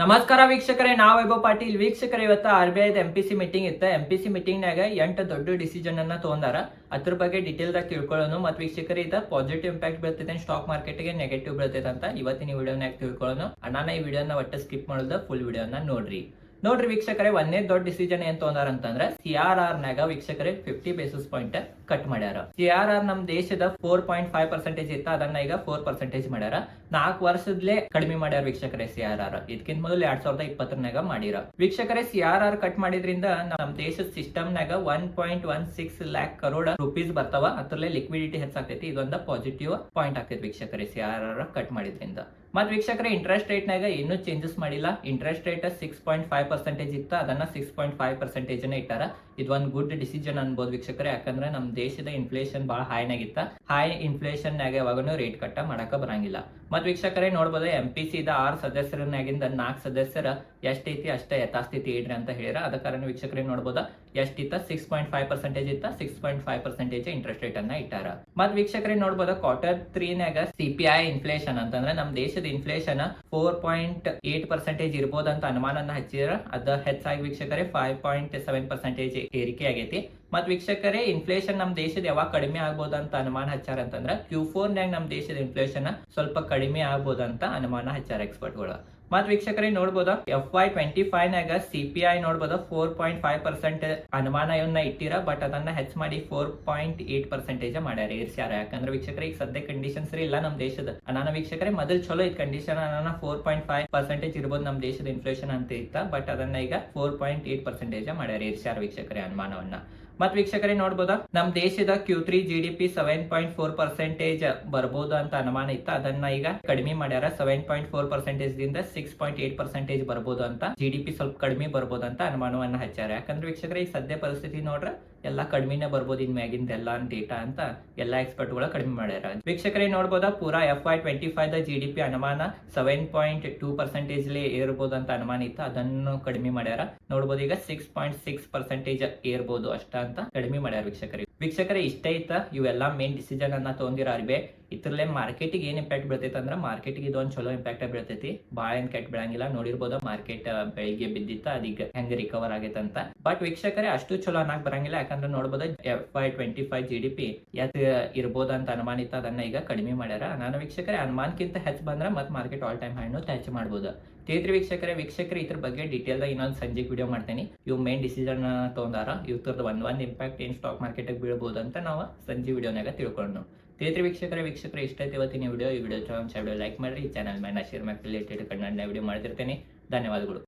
ನಮಸ್ಕಾರ ವೀಕ್ಷಕರೇ ನಾ ವೈಭವ್ ಪಾಟೀಲ್. ವೀಕ್ಷಕರ, ಇವತ್ತು ಆರ್ ಬಿ ಐದ ಎಂ ಪಿ ಸಿ ಮೀಟಿಂಗ್ ಇತ್ತು. ಎಂ ಪಿ ಸಿ ಮೀಟಿಂಗ್ನಾಗ ಎಂಟು ದೊಡ್ಡ ಡಿಸಿಷನ್ ಅನ್ನ ತಗೊಂಡಾರ. ಅದ್ರ ಬಗ್ಗೆ ಡೀಟೇಲ್ ದಾಗ ತಿಳ್ಕೊಳ್ಳೋಣ ಮತ್ತು ವೀಕ್ಷಕರ, ಇದ ಪಾಸಿಟಿವ್ ಇಂಪ್ಯಾಕ್ಟ್ ಬೀಳ್ತೈತೆ ಸ್ಟಾಕ್ ಮಾರ್ಕೆಟ್ಗೆ ನೆಗೆಟಿವ್ ಬೀಳ್ತೈತೆ ಅಂತ ಇವತ್ತಿನ ವಿಡಿಯೋನಾಗ ತಿಳ್ಕೊಳ್ಳೋಣ ಅಣ್ಣನ ಈ ವಿಡಿಯೋನ ಒಟ್ಟು ಸ್ಕಿಪ್ ಮಾಡೋದ ಫುಲ್ ವಿಡಿಯೋನ ನೋಡ್ರಿ. ನೋಡ್ರಿ ವೀಕ್ಷಕರೇ, ಒಂದೇ ದೊಡ್ಡ ಡಿಸಿಷನ್ ಏನ್ ತಗೊಂಡಾರ ಅಂತಂದ್ರೆ ಸಿ ಆರ್ ಆರ್ ನಾಗ ವೀಕ್ಷಕರೇ ಫಿಫ್ಟಿ ಬೇಸಿಸ್ ಪಾಯಿಂಟ್ ಕಟ್ ಮಾಡ್ಯಾರ. ಸಿ ಆರ್ ಆರ್ ನಮ್ ದೇಶದ ಫೋರ್ ಪಾಯಿಂಟ್ ಫೈವ್ ಪರ್ಸೆಂಟೇಜ್ ಇತ್ತ. ಅದನ್ನ ಈಗ ಫೋರ್ ಪರ್ಸೆಂಟೇಜ್ ಮಾಡ್ಯಾರ. ನಾಲ್ಕು ವರ್ಷದಲ್ಲೇ ಕಡಿಮೆ ಮಾಡ್ಯಾರ ವೀಕ್ಷಕರೇ ಸಿ ಆರ್ ಆರ್ ಇದಕ್ಕಿಂತ ಮೊದಲು ಎರಡ್ ಸಾವಿರದ ಇಪ್ಪತ್ತರನಾಗ ಮಾಡಿರ. ವೀಕ್ಷಕರೇ ಸಿ ಆರ್ ಆರ್ ಕಟ್ ಮಾಡಿದ್ರಿಂದ ನಮ್ಮ ದೇಶದ ಸಿಸ್ಟಮ್ ನಾಗ one point one six lakh crore rupees ಬರ್ತಾವ. ಅದ್ರಲ್ಲೇ ಲಿಕ್ವಿಡಿಟಿ ಹೆಚ್ಚಾಗ್ತೈತಿ ಇದೊಂದು ಪಾಸಿಟಿವ್ ಪಾಯಿಂಟ್ ಆಗ್ತೈತಿ ವೀಕ್ಷಕರೇ ಸಿ ಆರ್ ಆರ್ ಕಟ್ ಮಾಡಿದ್ರಿಂದ. ಮತ್ತೆ ವೀಕ್ಷಕರ ಇಂಟ್ರೆಸ್ಟ್ ರೇಟ್ ನಾಗ ಇನ್ನೂ ಚೇಂಜಸ್ ಮಾಡಿಲ್ಲ. Interest rate six point five percentage ಇತ್ತು. ಅದನ್ನ ಸಿಕ್ಸ್ ಪಾಯಿಂಟ್ ಫೈವ್ ಪರ್ಸೆಂಟೇಜ್ ಇಟ್ಟಾರ. ಇದೊಂದು ಗುಡ್ ಡಿಸಿಷನ್ ಅನ್ಬೋದು ವೀಕ್ಷಕರೇ. ಯಾಕಂದ್ರೆ ನಮ್ ದೇಶದ ಇನ್ಫ್ಲೇಷನ್ ಬಹಳ ಹೈನಾಗಿತ್ತ ಹೈ ಇನ್ಫ್ಲೇಷನ್ ನಾಗ ಯಾವಾಗನು ರೇಟ್ ಕಟ್ಟ ಮಾಡಕ ಬರಂಗಿಲ್ಲ. ಮತ್ ವೀಕ್ಷಕರೇ, ನೋಡ್ಬೋದು ಎಂ ಪಿ ಸಿ ಆರು ಸದಸ್ಯರನ್ನಾಗಿಂದ ನಾಲ್ಕು ಸದಸ್ಯರ ಎಷ್ಟೈತಿ ಅಷ್ಟೇ ಯಥಾಸ್ಥಿತಿ ಇಡ್ರಿ ಅಂತ ಹೇಳಿರ. ಅದ ಕಾರಣ ವೀಕ್ಷಕರೇ, ನೋಡ್ಬೋದು? ಎಷ್ಟಿತ್ತ? ಸಿಕ್ಸ್ ಪಾಯಿಂಟ್ ಫೈವ್ ಪರ್ಸೆಂಟೇಜ್ ಇತ್ತ six point five percentage interest rate ಅನ್ನ ಇಟ್ಟಾರ. ಮತ್ ವೀಕ್ಷಕರೇ, ನೋಡ್ಬೋದು? ಕ್ವಾರ್ಟರ್ ತ್ರೀನಾಗ ಸಿ ಪಿ ಐ ಇನ್ಫ್ಲೇಷನ್ ಅಂತಂದ್ರೆ ನಮ್ ದೇಶದ inflation four point eight percentage ಇರ್ಬೋದಂತ ಅನುಮಾನ ಹಚ್ಚಿದ್ರ ಅದ ಹೆಚ್ಚಾಗಿ ವೀಕ್ಷಕರೇ ಫೈವ್ ಪಾಯಿಂಟ್ ಸೆವೆನ್ ಪರ್ಸೆಂಟೇಜ್ ಏರಿಕೆ ಆಗೈತಿ. ಮತ್ ವೀಕ್ಷಕರೇ ಇನ್ಫ್ಲೇಷನ್ ನಮ್ ದೇಶದ ಯಾವಾಗ ಕಡಿಮೆ ಆಗ್ಬೋದಂತ ಅನುಮಾನ ಹಚ್ಚಾರ ಅಂತಂದ್ರ ಕ್ಯೂ ಫೋರ್ ನಾಗ ನಮ್ ದೇಶದ ಇನ್ಫ್ಲೇಷನ್ ಸ್ವಲ್ಪ ಕಡಿಮೆ ಆಗ್ಬೋದಂತ ಅನುಮಾನ ಹಚ್ಚಾರ ಎಕ್ಸ್ಪರ್ಟ್ಗಳು ಮತ್ ವೀಕ್ಷಕರೇ, ನೋಡ್ಬೋದ? ಎಫ್ ವೈ ಟ್ವೆಂಟಿ ಫೈವ್ ನಾಗ ಸಿ ಪಿ ಐ ನೋಡ್ಬೋದ? ಫೋರ್ ಪಾಯಿಂಟ್ ಫೈವ್ ಪರ್ಸೆಂಟ್ ಅನುಮಾನವನ್ನ ಇಟ್ಟಿರ ಬಟ್ ಅದನ್ನ ಹೆಚ್ ಮಾಡಿ ಫೋರ್ ಪಾಯಿಂಟ್ ಏಟ್ ಪರ್ಸೆಂಟೇಜ್ ಮಾಡ್ಯಾರ, ಏರ್ಸ್ಯಾರ. ಯಾಕಂದ್ರೆ ವೀಕ್ಷಕರೇ, ಈಗ ಸದ್ಯ ಕಂಡೀಷನ್ಸ್ ಇಲ್ಲ ನಮ್ ದೇಶದ. ಅನಾನ ವೀಕ್ಷಕರೇ, ಮೊದಲು ಚಲೋ ಇದು ಕಂಡೀಷನ್ ಅನಾನ ಫೋರ್ ಪಾಯಿಂಟ್ ಫೈವ್ ಪರ್ಸೆಂಟೇಜ್ ಇರ್ಬೋದು ನಮ್ ದೇಶದ ಇನ್ಫ್ಲೇಷನ್ ಅಂತ ಇತ್ತ ಬಟ್ ಅದನ್ನ ಈಗ ಫೋರ್ ಪಾಯಿಂಟ್ ಏಟ್ ಪರ್ಸೆಂಟೇಜ್ ಮಾಡ್ಯಾರ, ಏರ್ಸ್ಯಾರ ವೀಕ್ಷಕರೇ ಅನುಮಾನವನ್ನ. ಮತ್ ವೀಕ್ಷಕರೇ ನೋಡ್ಬೋದಾ? ನಮ್ ದೇಶದ Q three G D P seven point four percentage ಬರ್ಬೋದು ಅಂತ ಅನುಮಾನ ಇತ್ತು. ಅದನ್ನ ಈಗ ಕಡಿಮೆ ಮಾಡ್ಯಾರ. ಸೆವೆನ್ ಪಾಯಿಂಟ್ ಫೋರ್ ಪರ್ಸೆಂಟೇಜ್ ದಿಂದ ಸಿಕ್ಸ್ ಪಾಯಿಂಟ್ ಏಟ್ ಪರ್ಸೆಂಟೇಜ್ ಬರ್ಬೋದು ಅಂತ. ಜಿ ಡಿ ಪಿ ಸ್ವಲ್ಪ ಕಡಿಮೆ ಬರಬಹುದು ಅಂತ ಅನುಮಾನವನ್ನ ಹಚ್ಚಾರ ಯಾಕಂದ್ರೆ ವೀಕ್ಷಕರೇ, ಈ ಸದ್ಯ ಪರಿಸ್ಥಿತಿ ನೋಡ್ರ ಎಲ್ಲಾ ಕಡಿಮೆನೇ ಬರಬಹುದು ಇನ್ ಮ್ಯಾಗಿಂದ ಎಲ್ಲಾ ಡೇಟಾ ಅಂತ ಎಲ್ಲಾ ಎಕ್ಸ್ಪರ್ಟ್ಗಳು ಕಡಿಮೆ ಮಾಡ್ಯಾರ. ವೀಕ್ಷಕರೇ ನೋಡ್ಬೋದಾ? ಪೂರಾ ಎಫ್ ಐ ಟ್ವೆಂಟಿ ಫೈವ್ ದ ಜಿ ಡಿ ಪಿ ಅನುಮಾನ ಸೆವೆನ್ ಪಾಯಿಂಟ್ ಟೂ ಪರ್ಸೆಂಟೇಜ್ ಏರ್ಬೋದು ಅಂತ ಅನುಮಾನ ಇತ್ತು. ಅದನ್ನು ಕಡಿಮೆ ಮಾಡ್ಯಾರ. ನೋಡ್ಬೋದು ಈಗ ಸಿಕ್ಸ್ ಪಾಯಿಂಟ್ ಸಿಕ್ಸ್ ಪರ್ಸೆಂಟೇಜ್ ಏರ್ಬೋದು ಅಷ್ಟ ಅಂತ ಕಡಿಮೆ ಮಾಡ್ಯಾರ ವೀಕ್ಷಕರಿಗೆ ವೀಕ್ಷಕರೇ, ಇಷ್ಟೇ ಇತ್ತ ಇವೆಲ್ಲ ಮೇನ್ ಡಿಸಿಷನ್ ಅನ್ನ ತಗೊಂಡಿರ ಅರ್ಬೆ ಇದ್ರಲ್ಲೇ ಮಾರ್ಕೆಟಿಗೆ ಏನ್ ಇಂಪ್ಯಾಕ್ಟ್ ಬೀಳ್ತೈತೆ ಅಂದ್ರೆ ಮಾರ್ಕೆಟಿಗೆ ಇದೊಂದು ಚಲೋ ಇಂಪ್ಯಾಕ್ಟ್ ಬೀಳ್ತೈತಿ. ಭಾಳ ಏನ್ ಕೆಟ್ಟ ಬೀಳಂಗಿಲ್ಲ. ನೋಡಿರ್ಬೋದು ಮಾರ್ಕೆಟ್ ಬೆಳಿಗ್ಗೆ ಬಿದ್ದಿತ್ತ ಅದೀಗ ಹೆಂಗ್ ರಿಕವರ್ ಆಗೈತೆ ಅಂತ ಬಟ್ ವೀಕ್ಷಕರೇ, ಅಷ್ಟು ಚಲೋ ಅನ್ನಕ್ ಬರಂಗಿಲ್ಲ. ಯಾಕಂದ್ರೆ ನೋಡ್ಬೋದು F Y twenty five G D P ಎತ್ ಇರ್ಬೋದು ಅಂತ ಅನುಮಾನಿತ ಅದನ್ನ ಈಗ ಕಡಿಮೆ ಮಾಡ್ಯಾರ. ನಾನು ವೀಕ್ಷಕರೇ, ಅನುಮಾನಕ್ಕಿಂತ ಹೆಚ್ಚು ಬಂದ್ರೆ ಮತ್ತೆ ಮಾರ್ಕೆಟ್ ಆಲ್ ಟೈಮ್ ಹೈನು ಹೆಚ್ಚು ಮಾಡ್ಬೋದು. ತೇತ್ರಿ ವೀಕ್ಷಕರೇ ವೀಕ್ಷಕರೇ, ಇದ್ರ ಬಗ್ಗೆ ಡೀಟೇಲ್ ಇನ್ನೊಂದು ಸಂಜೆ ವಿಡಿಯೋ ಮಾಡ್ತೀನಿ. ಇವು ಮೇನ್ ಡಿಸಿಷನ್ ತಗೊಂಡಾರ ಇವ್ರದ್ದು ಒಂದ್ ಒಂದ್ ಇಂಪ್ಯಾಕ್ಟ್ ಏನ್ ಸ್ಟಾಕ್ ಮಾರ್ಕೆಟ್ ಬೀಳ್ಬೋದು ಅಂತ ನಾವು ಸಂಜೆ ವಿಡಿಯೋನಾಗ ತಿಳ್ಕೊಂಡು ತೇತ್ರಿ ವೀಕ್ಷಕರ ವೀಕ್ಷಕರ, ಇಷ್ಟ ಐತೆ ಇವತ್ತಿನ ವಿಡಿಯೋ. ಈ ವಿಡಿಯೋ ವಿಡಿಯೋ ಲೈಕ್ ಮಾಡ್ರಿ. ಚಾನಲ್ ಮೇಲೆ ಶೇರ್ ಮಾಡಿ ರಿಲೇಟೆಡ್ ಕನ್ನಡ ವಿಡಿಯೋ ಮಾಡ್ತಿರ್ತೇನೆ. ಧನ್ಯವಾದಗಳು.